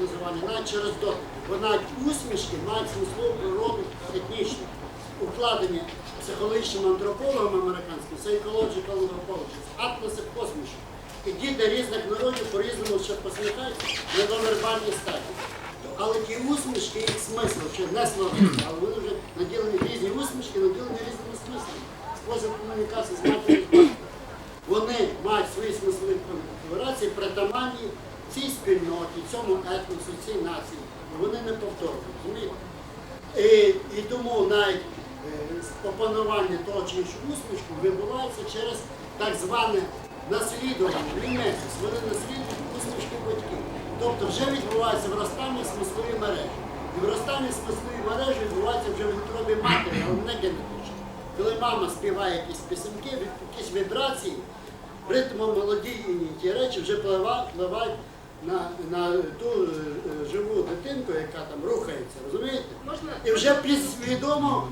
називання, навіть через дотик. Бо навіть усмішки мають смислову природу етнічну. Укладені психологічними антропологами американськими, psychological anthropologists, атласи посмішок. І діти різних народів по-різному ще посміхаються на довербальній стадії. Але ті усмішки, їх смисл, чи не словесні, але вони вже наділені різні усмішки, наділені різними смислами. Спосіб комунікації з матір'ю. Вони мають свої смислові конфігурації притаманні цій спільноті, цьому етносу, цій нації. Вони не повторні? І, і тому навіть е, опанування того чи іншого усмішку відбувається через так зване наслідування, мімесис. Вони наслідують усмішки батьків. Тобто вже відбувається виростання смислової мережі. І виростання смислової мережі відбувається вже в утробі матері, але не генетично. Коли мама співає якісь пісеньки, якісь вібрації, ритмом мелодійні ті речі вже впливають на, на ту е, живу дитинку, яка там рухається, розумієте? Можна І вже підсвідомо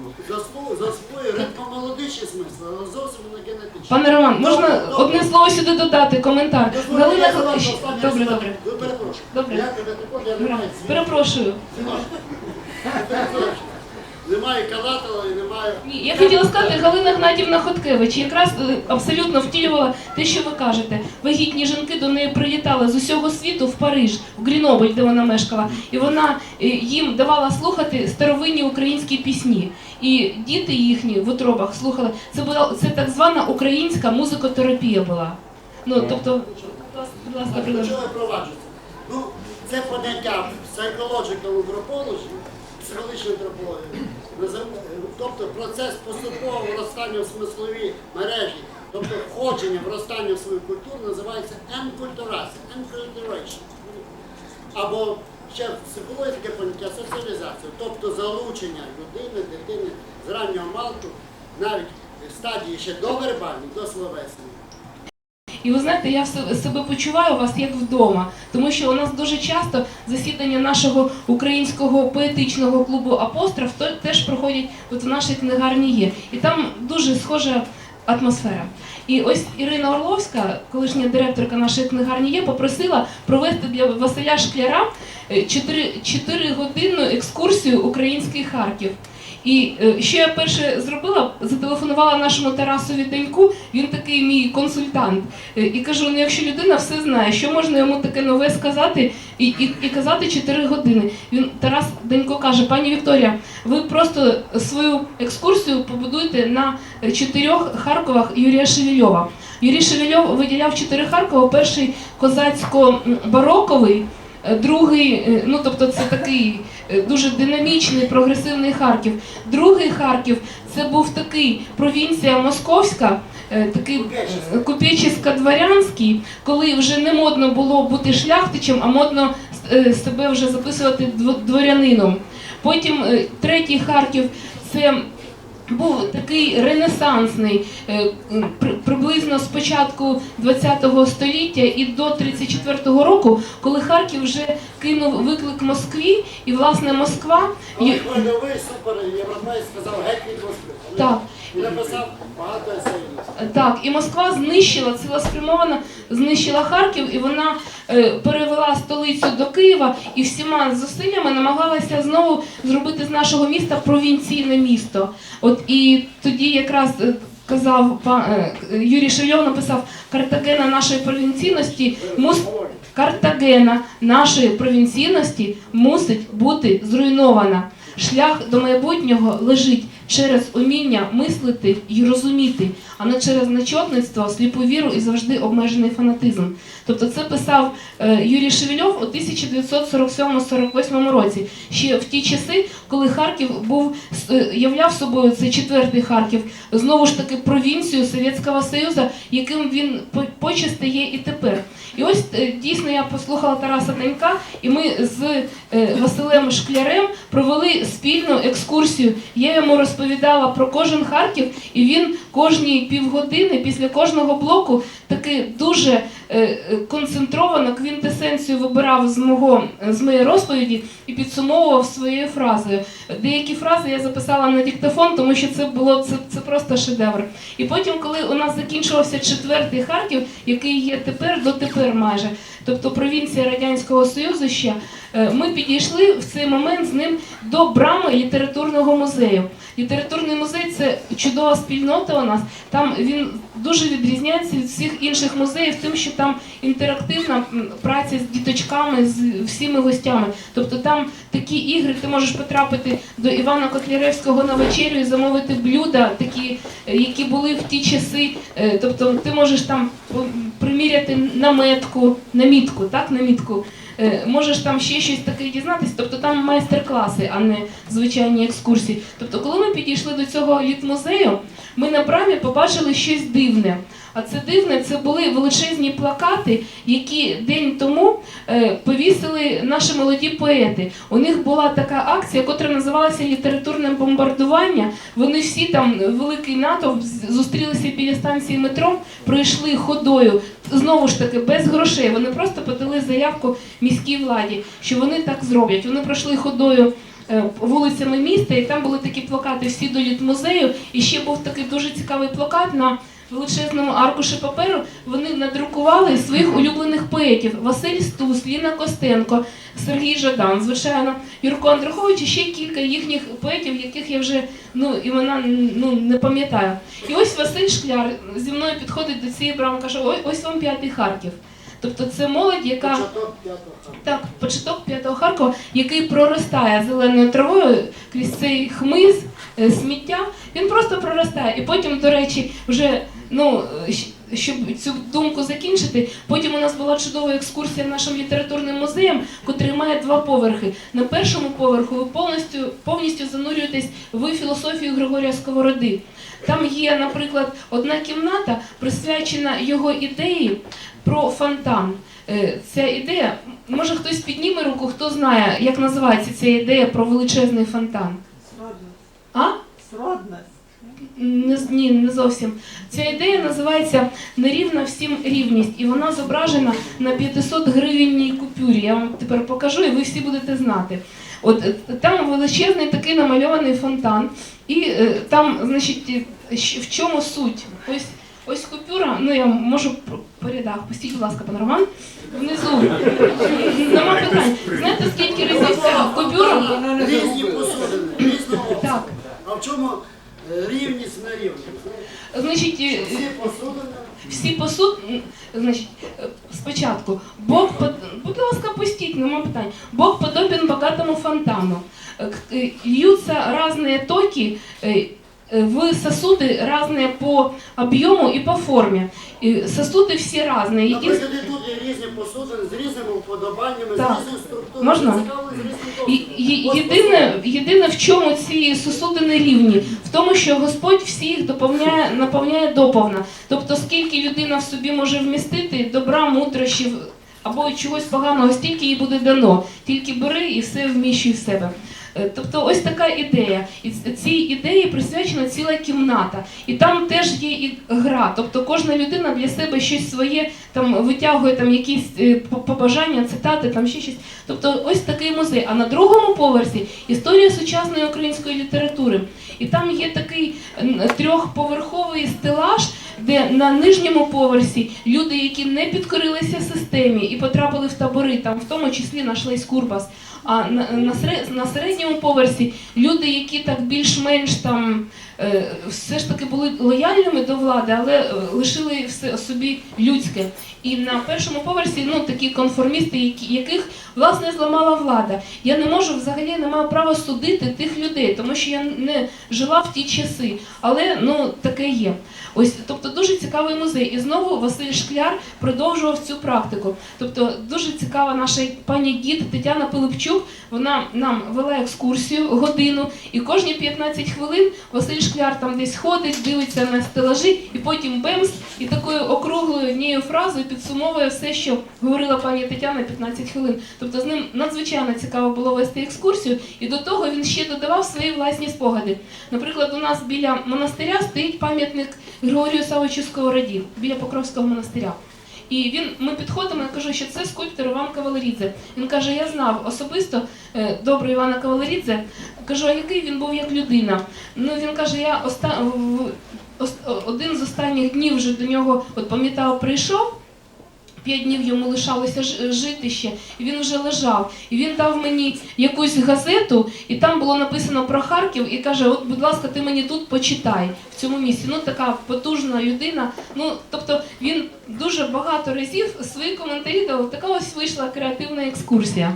засвоює, ритмомелодичні смисли, але зовсім не генетичні. Пане Роман, можна Добре, добре. одне слово сюди додати, коментар. Дозвольте, Галина я задам Добре, добре. Ви перепрошую. Добре. Я тебе також, я не маю. Перепрошую. Немає калатала і немає. Ні, я хотіла сказати, Галина Гнатівна Хоткевич якраз е, абсолютно втілювала те, що ви кажете. Вагітні жінки до неї прилітали з усього світу в Париж, в Грінобль, де вона мешкала, і вона е, їм давала слухати старовинні українські пісні. І діти їхні в утробах слухали. Це була це так звана українська музикотерапія була. Ну тобто, будь ласка, Так, до продовжуйте. чого я проваджу це? Ну, це поняття psychological anthropology, психологічна антропологія, назив- тобто процес поступового виростання в смислові мережі, тобто входження, виростання в свою культуру називається енкультурація, enculturation. Або ще в психології таке поняття соціалізація, тобто залучення людини, дитини з раннього малку, навіть в стадії ще довербальної, до словесної. І ви знаєте, я себе почуваю у вас як вдома, тому що у нас дуже часто засідання нашого українського поетичного клубу Апостроф теж проходять от в нашій книгарні є. І там дуже схожа атмосфера. І ось Ірина Орловська, колишня директорка нашої книгарні є, попросила провести для Василя Шкляра 4, годинну екскурсію Український Харків. І е, що я перше зробила, зателефонувала нашому Тарасові Деньку, він такий мій консультант. Е, І кажу: ну якщо людина все знає, що можна йому таке нове сказати і, і, і казати 4 години. Він Тарас Денько каже: пані Вікторія, ви просто свою екскурсію побудуйте на чотирьох Харковах Юрія Шевельова. Юрій Шевельов виділяв чотири Харкова. Перший козацько-бароковий, е, другий, ну тобто це такий дуже динамічний, прогресивний Харків. Другий Харків це був такий провінція Московська, е, такий е, купечесько-дворянський, коли вже не модно було бути шляхтичем, а модно е, себе вже записувати дво- дворянином. Потім е, третій Харків це був такий ренесансний, е, приблизно з початку ХХ століття і до 34-го року, коли Харків вже кинув виклик Москві, і власне Москва Але є- хвильовий супер європейць сказав геть від Москви. Так. І написав багато есеїв. Так, і Москва знищила цілеспрямовано знищила Харків, і вона перевела столицю до Києва і всіма зусиллями намагалася знову зробити з нашого міста провінційне місто. От і тоді якраз е, казав пан е, Юрій Шильов написав Картагена нашої провінційності мус Картагена нашої провінційності мусить бути зруйнована. Шлях до майбутнього лежить через уміння мислити і розуміти, а не через нечотництво, сліпу віру і завжди обмежений фанатизм. Тобто це писав е, Юрій Шевельов у 1947-48 році, ще в ті часи, коли Харків був е, являв собою цей четвертий Харків, знову ж таки провінцію Совєтського Союзу, яким він по- почасти є і тепер. І ось е, дійсно я послухала Тараса Данька, і ми з Василем Шклярем провели спільну екскурсію. Я йому розповідала про кожен Харків, і він кожні півгодини після кожного блоку таки дуже е, е, концентровано квінтесенцію вибирав з мого з моєї розповіді і підсумовував своєю фразою. Деякі фрази я записала на диктофон, тому що це було це, це просто шедевр. І потім, коли у нас закінчувався четвертий Харків, який є тепер дотепер майже, тобто провінція Радянського Союзу ще, е, ми підійшли в цей момент з ним до брами літературного музею. Літературний музей це чудова спільнота у нас. Там він дуже відрізняється від всіх інших музеїв, тим, що там інтерактивна праця з діточками, з всіми гостями. Тобто там такі ігри, ти можеш потрапити до Івана Котляревського на вечерю і замовити блюда, такі, е, які були в ті часи. Е, Тобто ти можеш там приміряти наметку, намітку, так, намітку. Е, Можеш там ще щось таке дізнатися, тобто там майстер-класи, а не звичайні екскурсії. Тобто, коли ми підійшли до цього літмузею, ми на брамі побачили щось дивне. А це дивне, це були величезні плакати, які день тому е, повісили наші молоді поети. У них була така акція, яка називалася літературне бомбардування. Вони всі там великий натовп зустрілися біля станції метро, пройшли ходою. Знову ж таки, без грошей. Вони просто подали заявку міській владі, що вони так зроблять. Вони пройшли ходою. е, Вулицями міста, і там були такі плакати всі до літмузею. І ще був такий дуже цікавий плакат на величезному аркуші паперу. Вони надрукували своїх улюблених поетів: Василь Стус, Ліна Костенко, Сергій Жадан, звичайно, Юрко Андрухович і ще кілька їхніх поетів, яких я вже ну імена ну не пам'ятаю. І ось Василь Шкляр зі мною підходить до цієї брами, каже: ой, ось вам п'ятий Харків. Тобто це молодь, яка Початок п'ятого так, початок п'ятого Харкова, який проростає зеленою травою крізь цей хмиз, е, сміття, він просто проростає. І потім, до речі, вже ну. е, Щоб цю думку закінчити, потім у нас була чудова екскурсія нашим літературним музеєм, котрий має два поверхи. На першому поверху ви повністю повністю занурюєтесь в філософію Григорія Сковороди. Там є, наприклад, одна кімната, присвячена його ідеї про фонтан. Е, Ця ідея, може хтось підніме руку, хто знає, як називається ця ідея про величезний фонтан. Сродність. А? Сродність. Не, з- ні, не зовсім. Ця ідея називається Нерівна всім рівність, і вона зображена на 500 гривенній купюрі. Я вам тепер покажу, і ви всі будете знати. От е, там величезний такий намальований фонтан, і е, там, значить, в чому суть? Ось. Ось купюра, ну я можу по- рядах. Пустіть, будь ласка, пан Роман. Внизу. Нема питань. Знаєте, скільки разів ця купюра? Різні посудини, різного. Так. А в чому рівність на рівність? Значить, е, Всі посудини. всі посуд, м, значить, е, спочатку, Бог, под- будь ласка, пустіть, нема питань. Бог подобен богатому фонтану. Э, к- э, Льются разные токи э, э, в сосуды разные по объему и по форме. И сосуды все разные. Един- Наприклад, і тут є різні посудини з різними вподобаннями, Так. з різною структурою. Можна? Цікаво, з різним Є- досвідом. є- Ось Єдине, єдине, в чому ці сосуди рівні, в тому, що Господь всіх доповняє, наповняє доповна. Тобто, скільки людина в собі може вмістити, добра, мудрощів або чогось поганого, стільки їй буде дано. Тільки бери і все вміщуй в себе. Е, Тобто ось така ідея. І цій ідеї присвячена ціла кімната. І там теж є і гра. Тобто кожна людина для себе щось своє там витягує там якісь е, по- побажання, цитати, там ще щось. Тобто ось такий музей. А на другому поверсі історія сучасної української літератури. І там є такий трьохповерховий стелаж, де на нижньому поверсі люди, які не підкорилися системі і потрапили в табори, там в тому числі наш Лесь Курбас. А на, на, на середньому поверсі люди, які так більш-менш там все ж таки були лояльними до влади, але е, лишили все собі людське. І на першому поверсі ну такі конформісти, яких власне зламала влада. Я не можу взагалі не маю права судити тих людей, тому що я не жила в ті часи. Але ну таке є. Ось, тобто дуже цікавий музей. І знову Василь Шкляр продовжував цю практику. Тобто дуже цікава наша пані гід Тетяна Пилипчук. Вона нам вела екскурсію годину, і кожні 15 хвилин Василь Шкляр там десь ходить, дивиться на стелажі, і потім бемс, і такою округлою однією фразою підсумовує все, що говорила пані Тетяна 15 хвилин. Тобто з ним надзвичайно цікаво було вести екскурсію, і до того він ще додавав свої власні спогади. Наприклад, у нас біля монастиря стоїть пам'ятник Григорію Савичу Сковороді, біля Покровського монастиря. І він, ми підходимо, я кажу, що це скульптор Іван Кавалерідзе. Він каже, я знав особисто е, добре Івана Кавалерідзе. Кажу, а який він був як людина? Ну він каже, я оста... один з останніх днів вже до нього, от пам'ятав, прийшов. П'ять днів йому лишалося жити ще, і він вже лежав. І він дав мені якусь газету, і там було написано про Харків, і каже: От, будь ласка, ти мені тут почитай в цьому місці. Ну така потужна людина. Ну тобто він дуже багато разів свої коментарі дав. Така ось вийшла креативна екскурсія.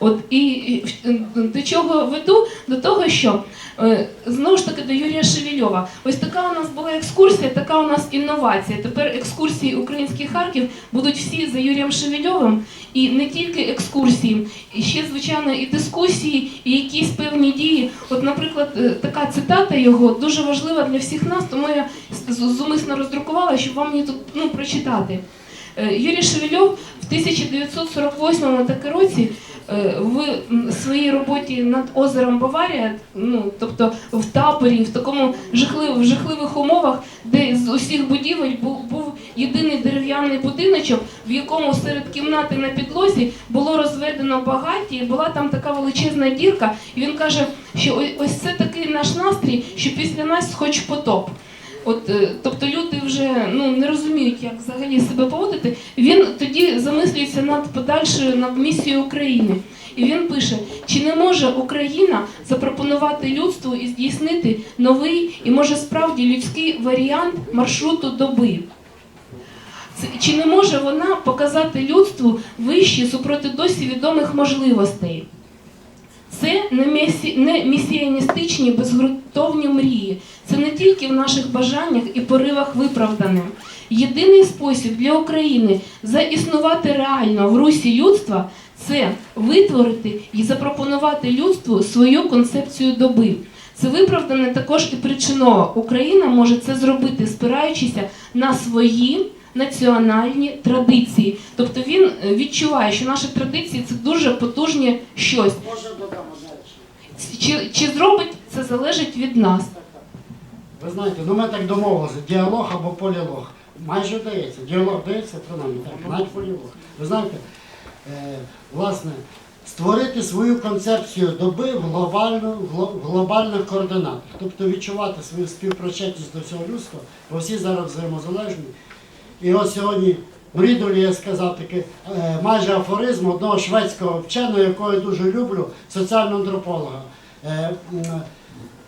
От і, е, до чого веду? До того, що е, знову ж таки до Юрія Шевельова. Ось така у нас була екскурсія, така у нас інновація. Тепер екскурсії Український Харків будуть всі за Юрієм Шевельовим, і не тільки екскурсії, і ще звичайно і дискусії, і якісь певні дії. От, наприклад, е, така цитата його дуже важлива для всіх нас, тому я зумисно роздрукувала, щоб вам її тут ну, прочитати. Е, Юрій Шевельов в 1948 таки році в своїй роботі над озером Баварія, ну тобто в таборі, в такому жахлив, в жахливих умовах, де з усіх будівель був, був єдиний дерев'яний будиночок, в якому серед кімнати на підлозі було розведено багаті, була там така величезна дірка. І він каже, що ось це такий наш настрій, що після нас хоч потоп. От, е, тобто люди вже ну не розуміють, як взагалі себе поводити. Він тоді замислюється над подальшою над місією України. І він пише: чи не може Україна запропонувати людству і здійснити новий і може справді людський варіант маршруту доби? Чи не може вона показати людству вищі супроти досі відомих можливостей? Це не, месі... місіаністичні безґрунтовні мрії. Це не тільки в наших бажаннях і поривах виправданим. Єдиний спосіб для України заіснувати реально в русі людства це витворити і запропонувати людству свою концепцію доби. Це виправдане також і причиново. Україна може це зробити, спираючися на свої національні традиції. Тобто він е, відчуває, що наші традиції це дуже потужні щось. Може додамо. Чи, чи зробить це залежить від нас? Ви знаєте, ну ми так домовилися, діалог або полілог. Майже вдається. Діалог вдається, принаймні так, навіть полілог. Ви знаєте, е, власне, створити свою концепцію доби в, глобально, в глобальних координатах. Тобто відчувати свою співпричетність до всього людства, бо всі зараз взаємозалежні. І от сьогодні в Рідолі я сказав такий е, майже афоризм одного шведського вченого, якого я дуже люблю, соціального антрополога. Е,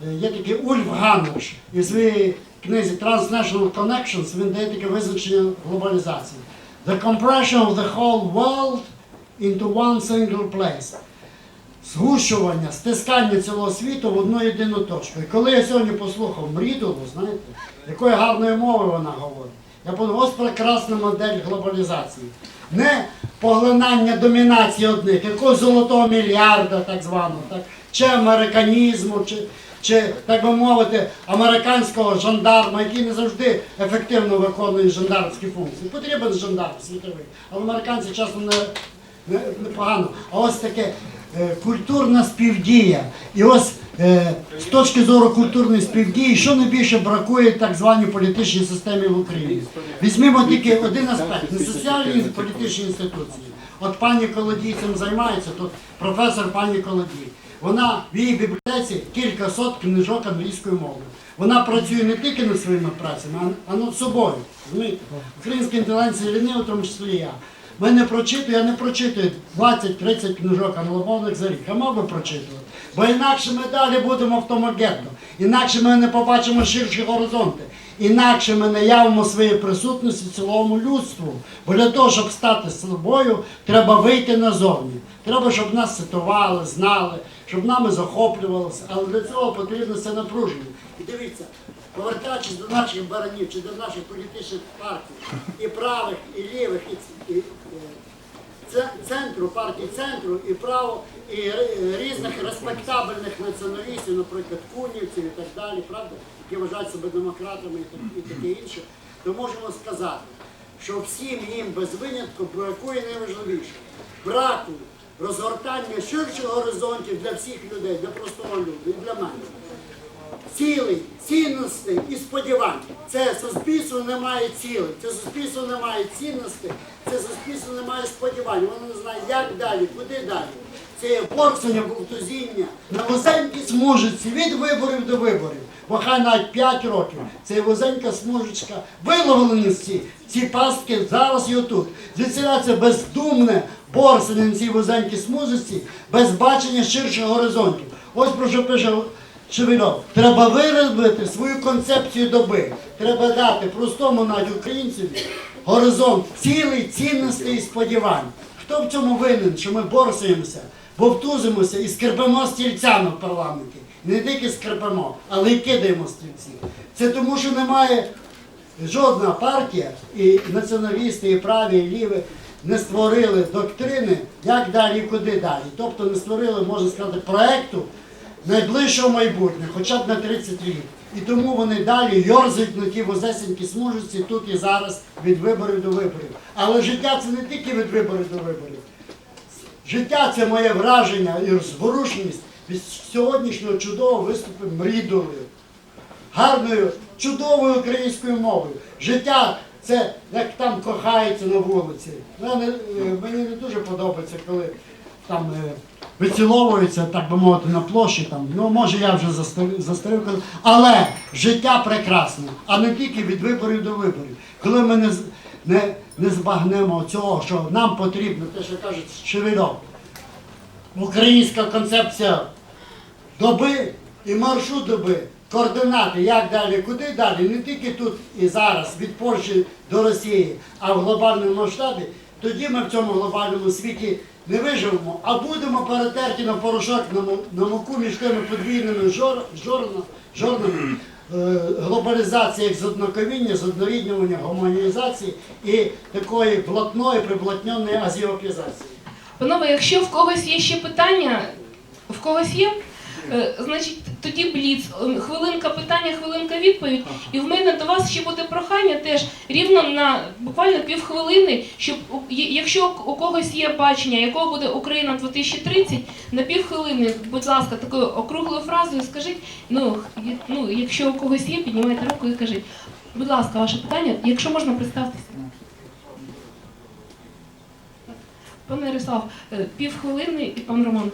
Є такий Ульф Ганнеш і в своїй книзі Transnational Connections він дає таке визначення глобалізації. The compression of the whole world into one single place. Згущування, стискання цілого світу в одну єдину точку. І коли я сьогодні послухав Мрідову, знаєте, якої гарної мови вона говорить, я подумав, ось прекрасна модель глобалізації. Не поглинання домінації одних, якогось золотого мільярда, так званого, так, чи американізму, чи, чи, так би мовити, американського жандарма, який не завжди ефективно виконує жандармські функції. Потрібен жандарм світовий, але американці часом не, не, непогано. А ось таке е, культурна співдія. І ось е, з точки зору культурної співдії, що найбільше бракує так званій політичній системі в Україні. Візьмімо тільки один аспект не соціальні політичні інституції. От пані Колодій цим займається, тут професор пані Колодій. Вона в її бібліотеці кілька сот книжок англійською мовою. Вона працює не тільки над своїми працями, а над собою. Розумієте? Українська інтелігенція лінива, в тому числі я. Ми не прочитую, я не прочитую 20-30 книжок англомовних за рік, а мав би прочитувати. Бо інакше ми далі будемо в тому гетто. Інакше ми не побачимо ширші горизонти. Інакше ми не явимо своєї присутності цілому людству. Бо для того, щоб стати собою, треба вийти назовні. Треба, щоб нас цитували, знали, щоб нами захоплювалися. Але для цього потрібно це напруження. І дивіться, повертаючись до наших баранів чи до наших політичних партій, і правих, і лівих, і, ц- і, е, центру, партій центру і право, і різних респектабельних націоналістів, наприклад, кунівців і так далі, правда, які вважають себе демократами і, і таке інше, то можемо сказати, що всім їм без винятку бракує найважливіше браку розгортання ширших горизонтів для всіх людей, для простого люду і для мене цілей, цінностей і сподівань. Це суспільство не має цілей, це суспільство не має цінностей, це суспільство не має сподівань. Воно не знає, як далі, куди далі. Це є бовтузіння на вузенькій смужиці від виборів до виборів. Бо хай навіть 5 років. Це вузенька смужечка. Виловлені ці, ці пастки зараз і отут. Звідсіля це бездумне борсання на цій вузенькій смужиці, без бачення ширших горизонтів. Ось про що пише Шевельов. Треба виробити свою концепцію доби. Треба дати простому навіть українцеві горизонт цілий цінностей і сподівань. Хто в цьому винен, що ми борсуємося, вовтузимося і скрипимо стільцями в парламенті? Не тільки скрипимо, але й кидаємо стільці. Це тому, що немає жодна партія, і націоналісти, і праві, і ліві не створили доктрини, як далі і куди далі. Тобто не створили, можна сказати, проекту найближчого майбутнього, хоча б на 30 років. І тому вони далі йорзають на ті возесенькі смужиці тут і зараз від виборів до виборів. Але життя це не тільки від виборів до виборів. Життя це моє враження і зворушеність від сьогоднішнього чудового виступу мрідолою. Гарною, чудовою українською мовою. Життя це як там кохається на вулиці. Е, мені не дуже подобається, коли там е, виціловуються, так би мовити, на площі. Там. Ну, може, я вже застарив, але життя прекрасне, а не тільки від виборів до виборів. Коли ми не, не, не збагнемо цього, що нам потрібно, те, що кажуть Шевельов, українська концепція доби і маршрут доби, координати, як далі, куди далі, не тільки тут і зараз, від Польщі до Росії, а в глобальному масштабі, тоді ми в цьому глобальному світі не виживемо, а будемо перетерті на порошок на, муку між тими подвійними жор, жорна, жорнами. Е, Глобалізація як з однаковіння, з одноріднювання, гомонізації і такої блатної, приблотньої азіопізації. Панове, якщо в когось є ще питання, в когось є, е, значить тоді бліц. Е, Хвилинка питання, хвилинка відповідь. І в мене до вас ще буде прохання теж рівно на буквально півхвилини, щоб якщо у когось є бачення, якого буде Україна 2030, на півхвилини, будь ласка, такою округлою фразою скажіть. Ну, ну якщо у когось є, піднімайте руку і кажіть. Будь ласка, ваше питання, якщо можна представтеся. Пане Ярослав, е, півхвилини і пан Роман.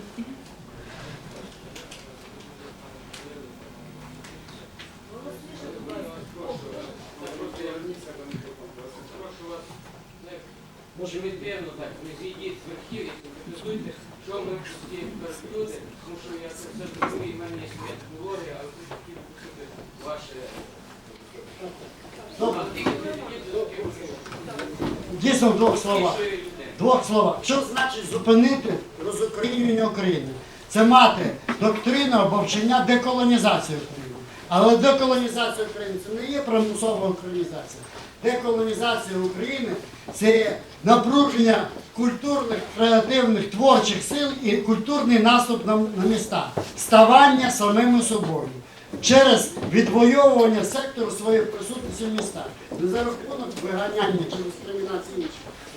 Може відповідно так, не зійдіть з верхів і конкретизуйте, що ми всі люди, тому що я це все розумію, в мене є своя технологія, але ви хотів почути ваше. Добре. Дійсно в двох словах. Двох словах. Що значить зупинити розукраїнення України? Це мати доктрину або вчення деколонізації України. Але деколонізація України це не є примусова українізація. Деколонізація України це напруження культурних, креативних, творчих сил і культурний наступ на, на міста, ставання самими собою через відвоювання сектору своєї присутності в містах. Не за рахунок виганяння чи дискримінації інших,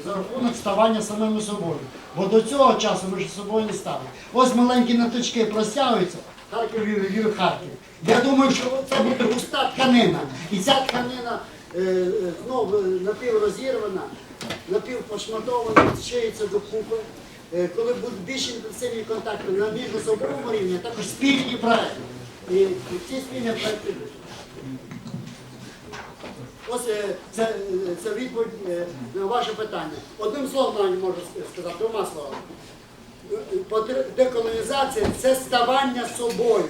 за рахунок ставання самими собою. Бо до цього часу ми ж собою не стали. Ось маленькі наточки простягуються, Харків, Львів, Харків. Я думаю, що це буде густа тканина. І ця тканина е, е, знову напіврозірвана, напівпошматована, шиється докупи. Е, Коли будуть більш інтенсивні контакти на міжособовому рівні, а також спільні проекти. І ці спільні проекти будуть. Ось е, це, е, це відповідь на ваше питання. Одним словом навіть можу сказати, двома словами. Деколонізація це ставання собою.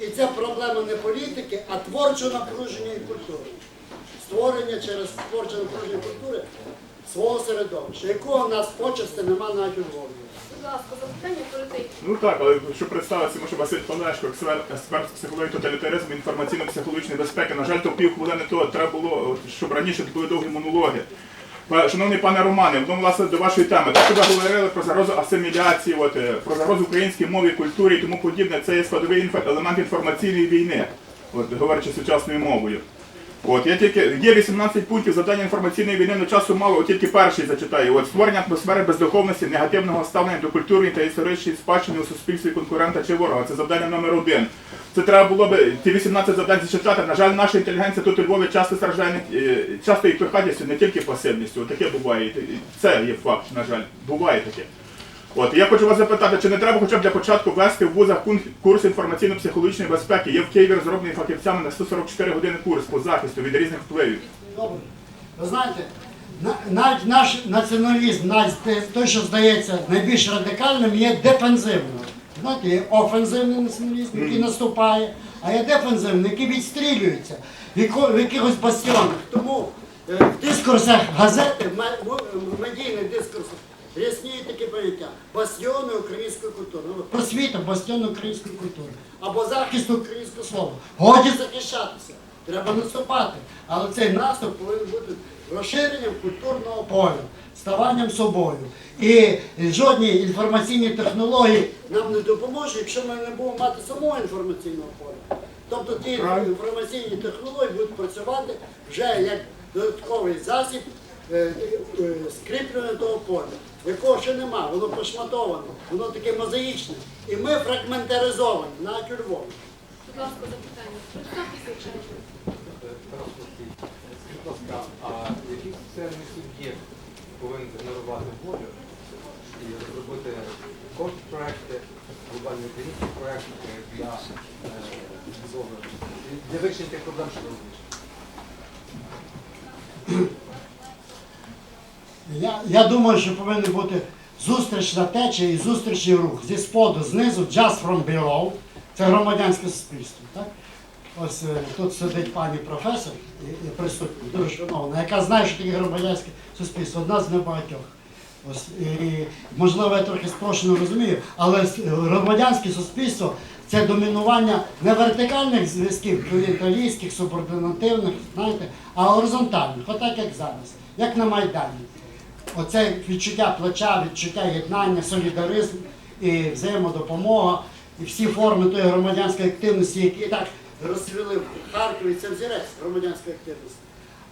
І це проблема не політики, а творчого напруження і культури. Створення через творче напруження культури свого середовища, якого в нас почасти нема навіть у Львові. Будь ласка, запитання перед Ну так, але щоб представитися, може Василь Панешко, експерт з психології тоталітаризму, інформаційно-психологічної безпеки. На жаль, то півхвилини то треба було, щоб раніше були довгі монологи. Шановний пане Романе, ну, власне, до вашої теми. Те, що ви говорили про загрозу асиміляції, от, е, про загрозу українській мові, культурі і тому подібне, це є складовий інфо- елемент інформаційної війни, от, говорячи сучасною мовою. От, я тільки, є 18 пунктів завдання інформаційної війни, але часу мало, от тільки перший зачитаю. От, створення атмосфери бездуховності, негативного ставлення до культурної та історичної спадщини у суспільстві конкурента чи ворога. Це завдання номер один. Це треба було б ті 18 завдань зачитати. На жаль, наша інтелігенція тут у Львові часто страждає е, часто і пихатістю, не тільки пасивністю. Таке буває. Це є факт, на жаль. Буває таке. От я хочу вас запитати, чи не треба хоча б для початку ввести в вузах курс інформаційно-психологічної безпеки? Є в Києві розроблений фахівцями на 144 години курс по захисту від різних впливів. Добре. Ви знаєте, навіть наш націоналізм, навіть той, що здається найбільш радикальним, є дефензивним. Знаєте, є офензивний націоналізм, який наступає, а є дефензивний, який відстрілюється в якихось бастіонах. Тому е, в дискурсах газети, в медійних дискурсах рясніють такі поняття бастіони української культури. Ну, Просвіта, бастіони української культури. Або захист українського слова. Годі захищатися. Треба наступати. Але цей наступ повинен бути розширенням культурного поля, ставанням собою. І жодні інформаційні технології нам не допоможуть, якщо ми не будемо мати самого інформаційного поля. Тобто ті інформаційні технології будуть працювати вже як додатковий засіб е, е, скріплення того поля, якого ще нема, воно пошматоване, воно таке мозаїчне. І ми фрагментаризовані, навіть у Львові. Будь ласка, запитання. Представтеся, якщо можна. Скажіть, будь ласка, а який соціальний суб'єкт повинен генерувати волю і розробити кожні проекти, глобальні українські проекти для, е, вирішення тих проблем, що озвучили? Я, я думаю, що повинна бути зустрічна течія і зустрічний рух зі споду, знизу, just from below. Це громадянське суспільство. Так? Ось е, тут сидить пані професор і, і присутня, дуже шановна, яка знає, що таке громадянське суспільство, одна з небагатьох. Ось, і, можливо, я трохи спрощено розумію, але громадянське суспільство це домінування не вертикальних зв'язків, клієнталістських, субординативних, знаєте, а горизонтальних, отак як зараз, як на Майдані. Оце відчуття плеча, відчуття єднання, солідаризм і взаємодопомога, і всі форми тої громадянської активності, які так розцвіли в Харкові, це взірець громадянської активності.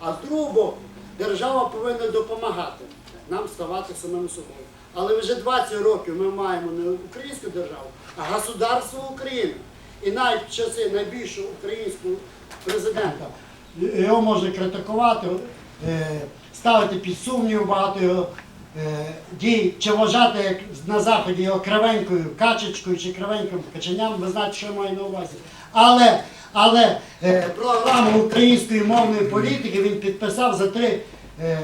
А з другого держава повинна допомагати нам ставати самими собою. Але вже 20 років ми маємо не українську державу, а государство України. І навіть в часи найбільшого українського президента його можна критикувати, е, ставити під сумнів багато його е, дій, чи вважати як на заході його кривенькою качечкою чи кривеньким каченям, ви знаєте, що я маю на увазі. Але, але е, програму української мовної політики він підписав за три е,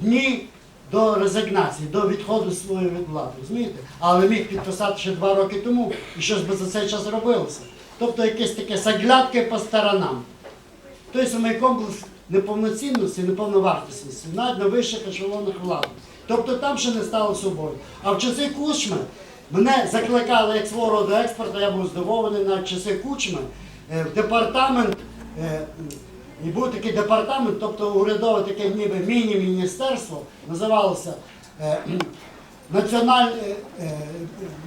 дні до резигнації, до відходу своєї від влади. Розумієте? Але міг підписати ще два роки тому, і щось би за цей час робилося. Тобто якесь таке заглядки по сторонам. Той самий комплекс неповноцінності, неповновартісності, навіть на вищих ешелонах влади. Тобто там ще не стало собою. А в часи Кучми мене закликали як свого роду експорта, я був здивований в часи Кучми, е, в департамент, е, і був такий департамент, тобто урядове таке ніби міні-міністерство, називалося е, національ,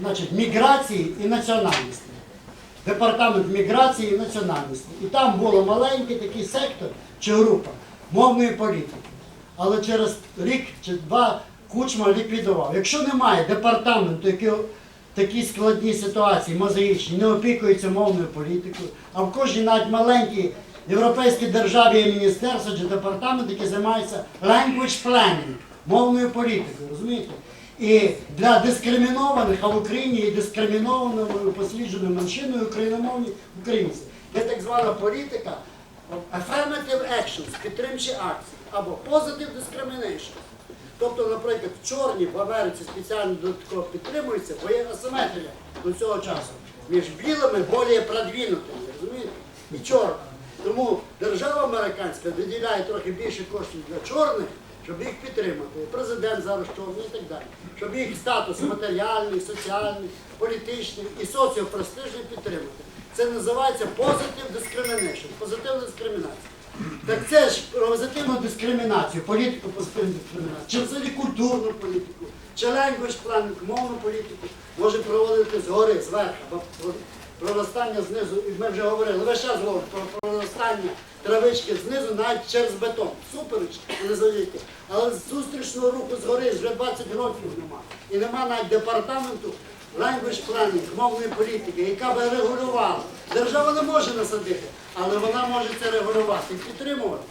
значить, міграції і національності департамент міграції і національності. І там було маленький такий сектор чи група мовної політики. Але через рік чи два кучма ліквідував. Якщо немає департаменту, який в такій складній ситуації, мозаїчній, не опікується мовною політикою, а в кожній навіть маленькій європейській державі є міністерство чи департамент, який займається language planning, мовною політикою, розумієте? І для дискримінованих, а в Україні є дискримінованою послідженою меншиною україномовні українці. Є так звана політика affirmative actions, підтримчі акції, або positive discrimination. Тобто, наприклад, в чорні в Америці спеціально додатково підтримується, бо є асиметрія до цього часу між білими більш продвинутими, розумієте? І чорними. Тому держава американська виділяє трохи більше коштів для чорних, щоб їх підтримати. Президент зараз чорний і так далі. Щоб їх статус матеріальний, соціальний, політичний і соціопрестижний підтримати. Це називається positive discrimination, позитивна дискримінація. Так це ж позитивну дискримінацію, політику позитивну дискримінацію, чи взагалі культурну політику, чи language planning, мовну політику може проводити згори, зверху, бо проростання знизу, і ми вже говорили, час говоримо про проростання травички знизу навіть через бетон. Супереч, не завдяки. Але зустрічного руху згори вже 20 років нема. І нема навіть департаменту language planning, мовної політики, яка би регулювала. Держава не може насадити, але вона може це регулювати і підтримувати.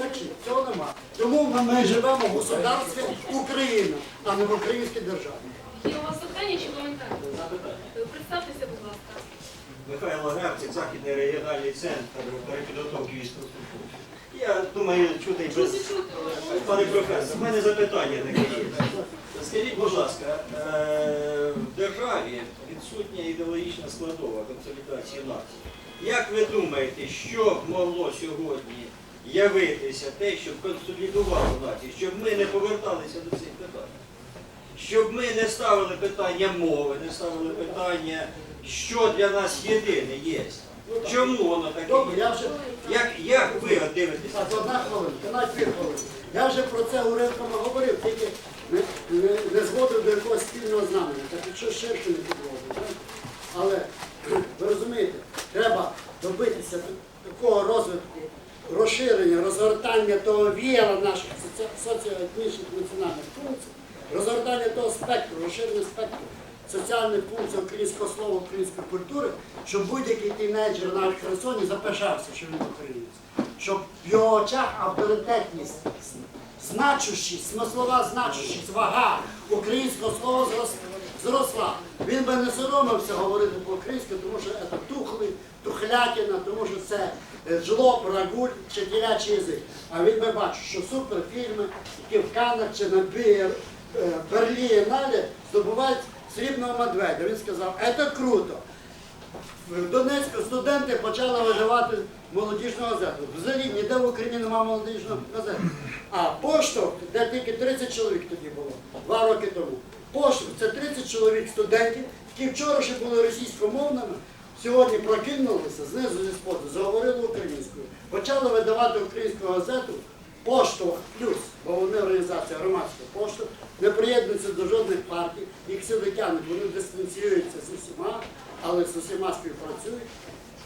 Ні? цього нема. Тому ми, ми живемо в государстві Україна, а не в українській державі. Є у вас запитання чи коментарі? Е, Представтеся, будь ласка. Михайло Герцик, Західний регіональний центр перепідготовки військовослужбовців. Я думаю, чути без... Пане професор, в мене запитання таке є. Скажіть, будь ласка, е, в державі відсутня ідеологічна складова консолідації нації. Як ви думаєте, що б могло сьогодні явитися те, щоб консолідувало націю, щоб ми не поверталися до цих питань? Щоб ми не ставили питання мови, не ставили питання, що для нас єдине є. Чому воно таке Добре, я вже Як, як ви от дивитеся? Так, одна хвилинка, навіть дві хвилини. Я вже про це уривками говорив, тільки не, не, не зводив до якогось спільного знамення, так якщо ширше не підводив. Але ви розумієте, треба добитися такого розвитку, розширення, розгортання того віяла наших соці- соціоетнічних національних функцій, розгортання того спектру, розширення спектру соціальних функцій українського слова, української культури, щоб будь-який тінейджер навіть в Херсоні запишався, що він українець. Щоб в його очах авторитетність, значущість, смислова значущість, вага українського слова зросла. Він би не соромився говорити по-українськи, тому що це тухлий, тухлятина, тому що це е, жлоб, рагуль чи телячий язик. А він би бачив, що суперфільми, які в Канах чи на е, здобувають срібного медведя. Він сказав, це круто. В Донецьку студенти почали видавати молодіжну газету. Взагалі ніде в Україні немає молодіжної газети. А поштовх, де тільки 30 чоловік тоді було, два роки тому. Поштовх це 30 чоловік студентів, які вчора ще були російськомовними, сьогодні прокинулися знизу зі споду, заговорили українською. Почали видавати українську газету Поштовх плюс, бо вони організація громадська поштовх, не приєднуються до жодних партій, їх сюди тягнуть, вони дистанціюються з усіма, але з усіма співпрацюють,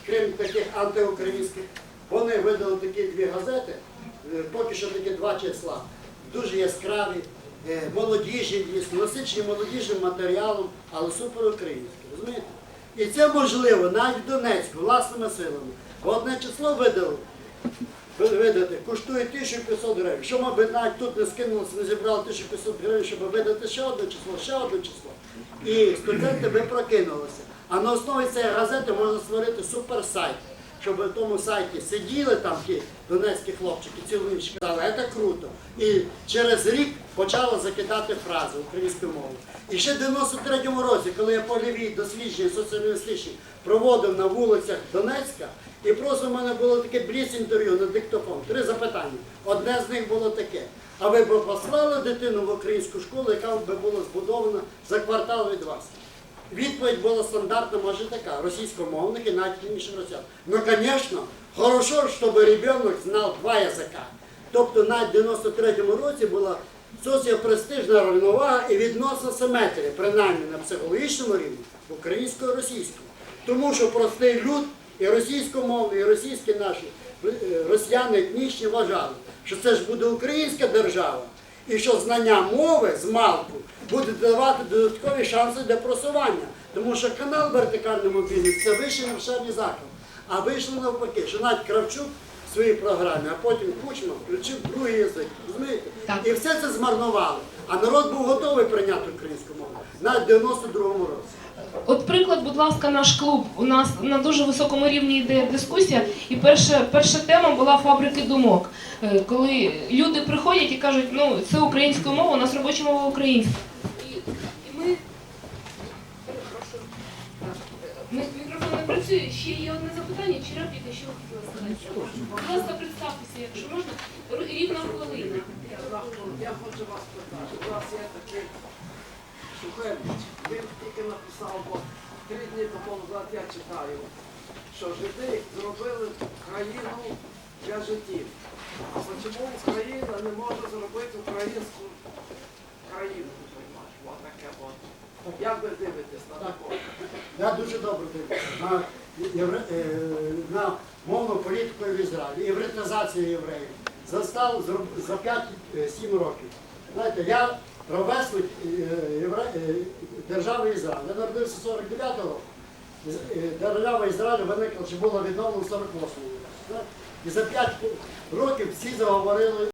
крім таких антиукраїнських. Вони видали такі дві газети, е, поки що такі два числа, дуже яскраві, е, молодіжні, насичені молодіжним матеріалом, але суперукраїнські, розумієте? І це можливо навіть в Донецьку, власними силами. Бо одне число видали, видати коштує 1500 гривень. Що ми б навіть тут не скинулися, не зібрали 1500 гривень, щоб видати ще одне число, ще одне число. І студенти би прокинулися. А на основі цієї газети можна створити суперсайт, щоб в тому сайті сиділи там ті донецькі хлопчики, цілу ніч казали, це круто. І через рік почали закидати фрази українською мовою. І ще в 93-му році, коли я польові дослідження соціалістичні проводив на вулицях Донецька, і просто в мене було таке бліц інтерв'ю на диктофон. Три запитання. Одне з них було таке. А ви б послали дитину в українську школу, яка б була збудована за квартал від вас? Відповідь була стандартна, може така, російськомовних і навіть інших росіян. Ну, звісно, хорошо, щоб ребенок знав два язика. Тобто в 93-му році була соціопрестижна рівновага і відносна симетрія, принаймні на психологічному рівні, українського і російського. Тому що простий люд і російськомовний, і російські наші е, росіяни етнічні вважали, що це ж буде українська держава, і що знання мови з малку буде давати додаткові шанси для просування. Тому що канал вертикальної мобільності це вищий навчальний заклад. А вийшло навпаки, що навіть Кравчук в своїй програмі, а потім Кучма включив другий язик. Розумієте? І все це змарнували. А народ був готовий прийняти українську мову навіть в 92-му році. От приклад, будь ласка, наш клуб. У нас на дуже високому рівні йде дискусія, і перша, перша тема була фабрики думок. Е, Коли люди приходять і кажуть, ну це українська мова, у нас робоча мова українська. І, ми Мікрофон не працює. Ще є одне запитання, чи репліка, що ви хотіли сказати? Будь ласка, представтеся, якщо можна, рівна хвилина. Я хочу вас питати. У вас є такий Шухевич. Він тільки написав, бо три дні тому назад я читаю, що жиди зробили країну для життів. А чому Україна не може зробити українську країну? Як ви дивитесь на таке? Я дуже добре дивлюся на, євре... е, на мовну політику в Ізраїлі, євретизацію євреїв. Застав за 5-7 років. Знаєте, я ровесник е, євре... держави Ізраїль. Я народився 49-го року. З- е, Держава Ізраїль виникла, чи була відновлена в 48-му році. І за 5 років всі заговорили